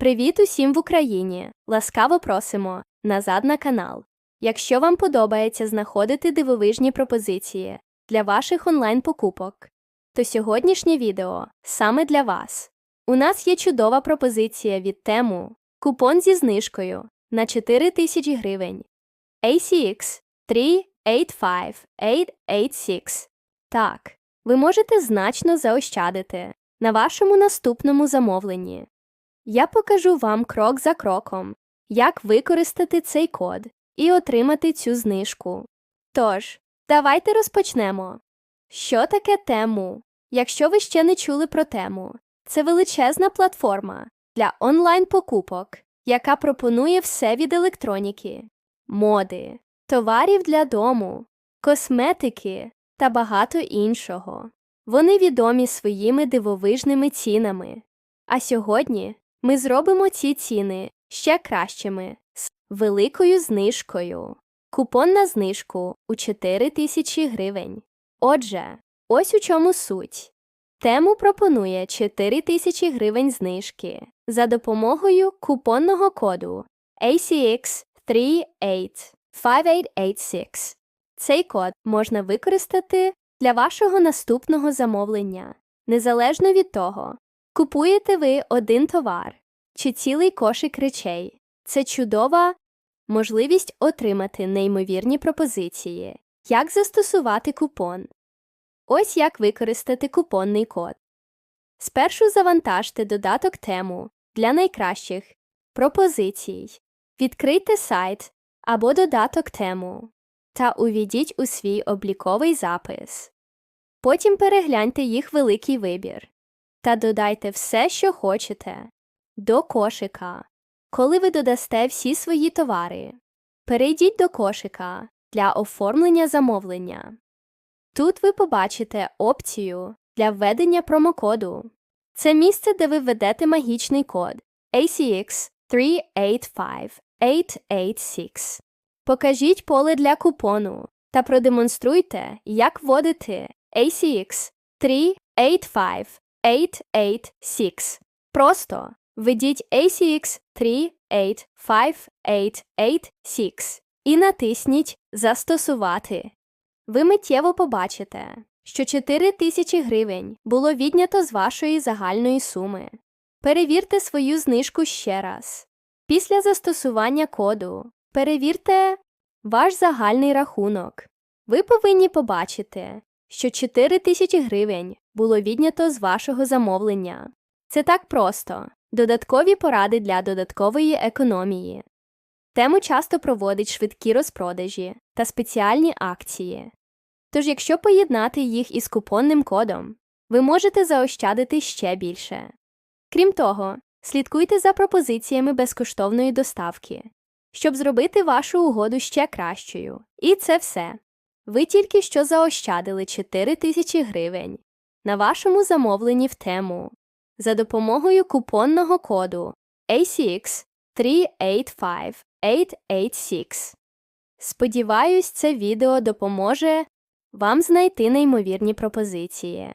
Привіт усім в Україні! Ласкаво просимо назад на канал. Якщо вам подобається знаходити дивовижні пропозиції для ваших онлайн-покупок, то сьогоднішнє відео саме для вас. У нас є чудова пропозиція від тему купон зі знижкою на 4 тисячі гривень. ACX 385886. Так, ви можете значно заощадити на вашому наступному замовленні. Я покажу вам крок за кроком, як використати цей код і отримати цю знижку. Тож, давайте розпочнемо. Що таке тему? Якщо ви ще не чули про тему, це величезна платформа для онлайн-покупок, яка пропонує все від електроніки, моди, товарів для дому, косметики та багато іншого. Вони відомі своїми дивовижними цінами. А сьогодні ми зробимо ці ціни ще кращими з великою знижкою. Купон на знижку у 4 тисячі гривень. Отже, ось у чому суть. Тему пропонує 4 тисячі гривень знижки за допомогою купонного коду ACX 385886. Цей код можна використати для вашого наступного замовлення, незалежно від того, купуєте ви один товар чи цілий кошик речей. Це чудова можливість отримати неймовірні пропозиції. Як застосувати купон? Ось як використати купонний код. Спершу завантажте додаток тему для найкращих пропозицій. Відкрийте сайт або додаток тему та увійдіть у свій обліковий запис. Потім перегляньте їх великий вибір та додайте все, що хочете, до кошика. Коли ви додасте всі свої товари, перейдіть до кошика для оформлення замовлення. Тут ви побачите опцію для введення промокоду. Це місце, де ви введете магічний код ACX 385886. Покажіть поле для купону та продемонструйте, як вводити ACX 385886. Просто введіть ACX 385886 і натисніть Застосувати. Ви миттєво побачите, що 4 тисячі гривень було віднято з вашої загальної суми. Перевірте свою знижку ще раз. Після застосування коду перевірте ваш загальний рахунок. Ви повинні побачити, що 4 тисячі гривень було віднято з вашого замовлення. Це так просто. Додаткові поради для додаткової економії. Тему часто проводить швидкі розпродажі та спеціальні акції. Тож, якщо поєднати їх із купонним кодом, ви можете заощадити ще більше. Крім того, слідкуйте за пропозиціями безкоштовної доставки, щоб зробити вашу угоду ще кращою. І це все. Ви тільки що заощадили 4 тисячі гривень на вашому замовленні в тему за допомогою купонного коду ACX 385886. Сподіваюсь, це відео допоможе вам знайти неймовірні пропозиції.